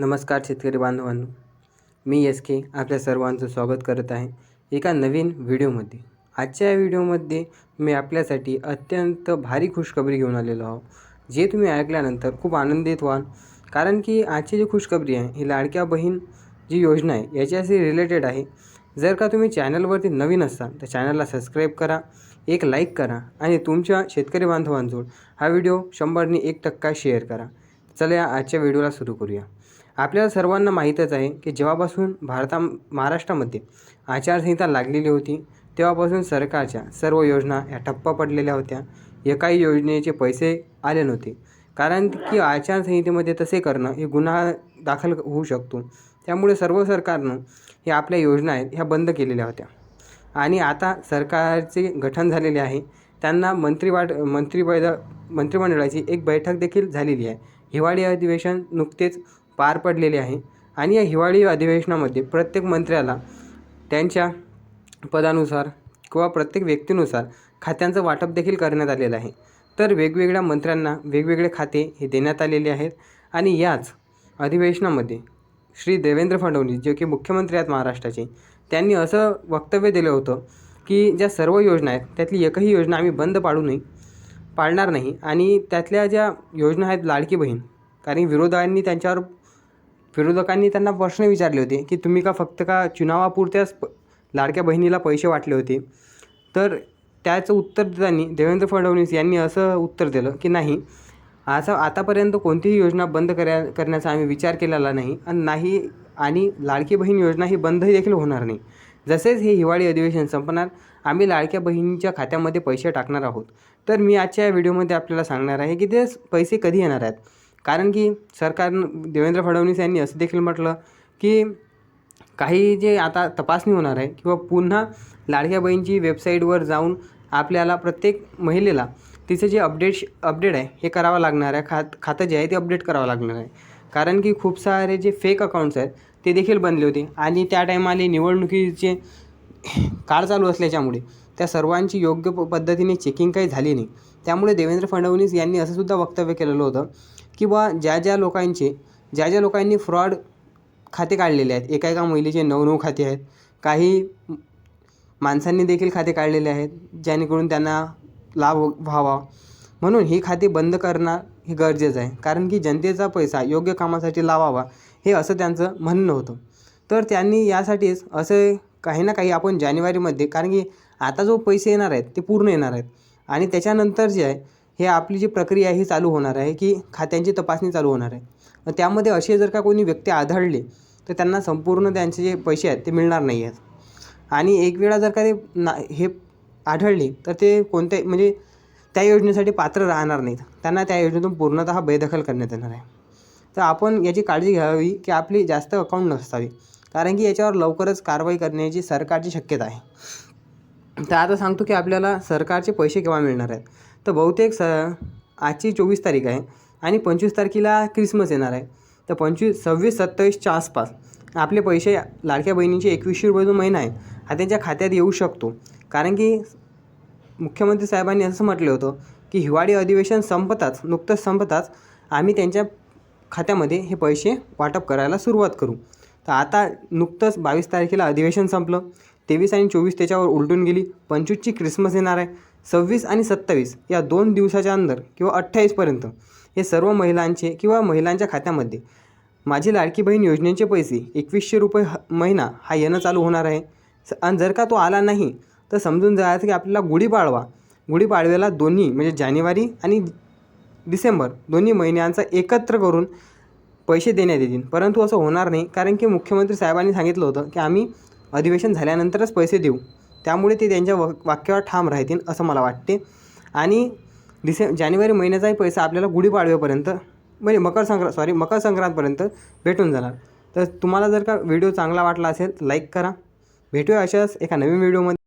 नमस्कार शेतकरी बांधवांनो. मी एस के आपल्या सर्वांचं स्वागत करत आहे एका नवीन व्हिडिओमध्ये. आजच्या या व्हिडिओमध्ये मी आपल्यासाठी अत्यंत भारी खुशखबरी घेऊन आलेलो आहो जे तुम्ही ऐकल्यानंतर खूप आनंदित व्हाल. कारण की आजची जी खुशखबरी आहे ही लाडक्या बहीण जी योजना आहे याच्याशी रिलेटेड आहे. जर का तुम्ही चॅनलवरती नवीन असाल तर चॅनलला सबस्क्राईब करा एक लाईक करा आणि तुमच्या शेतकरी बांधवांजवळ हा व्हिडिओ शंभरने एक टक्का शेअर करा. चला या आजच्या व्हिडिओला सुरू करूया. आपल्याला सर्वांना माहीतच आहे की जेव्हापासून भारता महाराष्ट्रामध्ये आचारसंहिता लागलेली होती तेव्हापासून सरकारच्या सर्व योजना ह्या ठप्प पडलेल्या होत्या. एकाही योजनेचे पैसे आले नव्हते. कारण की आचारसंहितेमध्ये तसे करणं हे गुन्हा दाखल होऊ शकतो. त्यामुळे सर्व सरकारनं हे आपल्या योजना आहेत ह्या बंद केलेल्या होत्या. आणि आता सरकारचे गठन झालेले आहे. त्यांना मंत्रिवाट मंत्रिपद मंत्रिमंडळाची एक बैठक देखील झालेली आहे. हिवाळी अधिवेशन नुकतेच पार पडलेले आहे. आणि या हिवाळी अधिवेशनामध्ये प्रत्येक मंत्र्याला त्यांच्या पदानुसार किंवा प्रत्येक व्यक्तीनुसार खात्यांचं वाटप देखील करण्यात आलेलं आहे. तर वेगवेगळ्या मंत्र्यांना वेगवेगळे खाते हे देण्यात आलेले आहेत. आणि याच अधिवेशनामध्ये श्री देवेंद्र फडणवीस जे की मुख्यमंत्री आहेत महाराष्ट्राचे त्यांनी असं वक्तव्य दिलं होतं की ज्या सर्व योजना आहेत त्यातली एकही योजना आम्ही बंद पाडू नये पाळणार नाही. आणि त्यातल्या ज्या योजना आहेत लाडकी बहीण कारण विरोधकांनी त्यांच्यावर विरोधकांनी त्यांना प्रश्न विचारले होते की तुम्ही का फक्त का चुनावापुरत्याच प लाडक्या बहिणीला पैसे वाटले होते? तर त्याचं उत्तर देताना देवेंद्र फडणवीस यांनी असं उत्तर दिलं की नाही असं आतापर्यंत कोणतीही योजना बंद करा करण्याचा आम्ही विचार केलेला नाही आणि नाही आणि लाडकी बहीण योजना ही बंदही देखील होणार नाही. जसेच हे हिवाळी अधिवेशन संपणार आम्ही लाडक्या बहिणीच्या खात्यामध्ये पैसे टाकणार आहोत. तर मी आजच्या या व्हिडिओमध्ये आपल्याला सांगणार आहे की ते पैसे कधी येणार आहेत? कारण की सरकार देवेंद्र फडणवीस यांनी असं देखील म्हटलं की काही जे आता तपासणी होणार आहे किंवा पुन्हा लाडक्या बहीणची वेबसाईटवर जाऊन आपल्याला प्रत्येक महिलेला तिचं जे अपडेट अपडेट आहे हे करावं लागणार आहे खात खातं जे आहे ते अपडेट करावं लागणार आहे. कारण की खूप सारे जे फेक अकाउंट्स आहेत ते देखील बनले होते. आणि त्या टायमाले निवडणुकीचे काळ चालू असल्याच्यामुळे त्या सर्वांची योग्य प पद्धतीने चेकिंग काही झाली नाही. त्यामुळे देवेंद्र फडणवीस यांनी असंसुद्धा वक्तव्य केलेलं होतं किंवा ज्या ज्या लोकांचे ज्या ज्या लोकांनी फ्रॉड खाते काढलेले आहेत एका एका महिलेचे नऊ नऊ खाते आहेत काही माणसांनी देखील खाते काढलेले आहेत जेणेकरून त्यांना लाभ व्हावा. म्हणून ही खाते बंद करणं हे गरजेचं आहे. कारण की जनतेचा पैसा योग्य कामासाठी लावावा हे असं त्यांचं म्हणणं होतं. तर त्यांनी यासाठीच असं काही ना काही आपण जानेवारीमध्ये कारण की आता जो पैसे येणार आहेत ते पूर्ण येणार आहेत. आणि त्याच्यानंतर जे आहे हे आपली जी प्रक्रिया आहे ही चालू होणार आहे की खात्यांची तपासणी चालू होणार आहे. त्यामध्ये असे जर का कोणी व्यक्ती आढळले तर त्यांना संपूर्ण त्यांचे जे पैसे आहेत ते मिळणार नाही आहेत. आणि एक वेळा जर का ते ना हे आढळले तर ते कोणत्या म्हणजे त्या योजनेसाठी पात्र राहणार नाहीत. त्यांना त्या योजनेतून पूर्णतः बेदखल करण्यात येणार आहे. तर आपण याची काळजी घ्यावी की आपली जास्त अकाउंट नसावी कारण की याच्यावर लवकरच कारवाई करण्याची सरकारची शक्यता आहे. तर आता सांगतो की आपल्याला सरकारचे पैसे केव्हा मिळणार आहेत? तर बहुतेक स आजची चोवीस तारीख आहे आणि पंचवीस तारखेला क्रिसमस येणार आहे. तर पंचवीस सव्वीस सत्तावीसच्या आसपास आपले पैसे लाडक्या बहिणीचे एकवीसशे रुपये जो महिना आहे हा त्यांच्या खात्यात येऊ शकतो. कारण की मुख्यमंत्री साहेबांनी असं म्हटलं होतं की हिवाळी अधिवेशन संपताच नुकतंच संपताच आम्ही त्यांच्या खात्यामध्ये हे पैसे वाटप करायला सुरुवात करू. तर आता नुकतंच बावीस तारखेला अधिवेशन संपलं. तेवीस आणि चोवीस त्याच्यावर उलटून गेली. पंचवीसची क्रिसमस येणार आहे. सव्वीस आणि सत्तावीस या दोन दिवसाच्या अंदर किंवा अठ्ठावीसपर्यंत हे सर्व महिलांचे किंवा महिलांच्या खात्यामध्ये माझी लाडकी बहीण योजनेचे पैसे एकवीसशे रुपये ह महिना हा येणं चालू होणार आहे. स आणि जर का तो आला नाही तर समजून जायचं की आपल्याला गुढीपाडवा गुढीपाडव्याला दोन्ही म्हणजे जानेवारी आणि डिसेंबर दोन्ही महिन्यांचा एकत्र करून पैसे देण्यात येतील. परंतु असं होणार नाही कारण की मुख्यमंत्री साहेबांनी सांगितलं होतं की आम्ही अधिवेशन झाल्यानंतरच पैसे देऊ. त्यामुळे ते त्यांच्या व वाक्यावर ठाम राहतील असं मला वाटते. आणि डिसे जानेवारी महिन्याचाही पैसा आपल्याला गुढीपाडव्यापर्यंत म्हणजे मकर संक्रांत सॉरी मकर संक्रांतपर्यंत भेटून जाणार. तर तुम्हाला जर का व्हिडिओ चांगला वाटला असेल लाईक करा. भेटूया अशाच एका नवीन व्हिडिओमध्ये.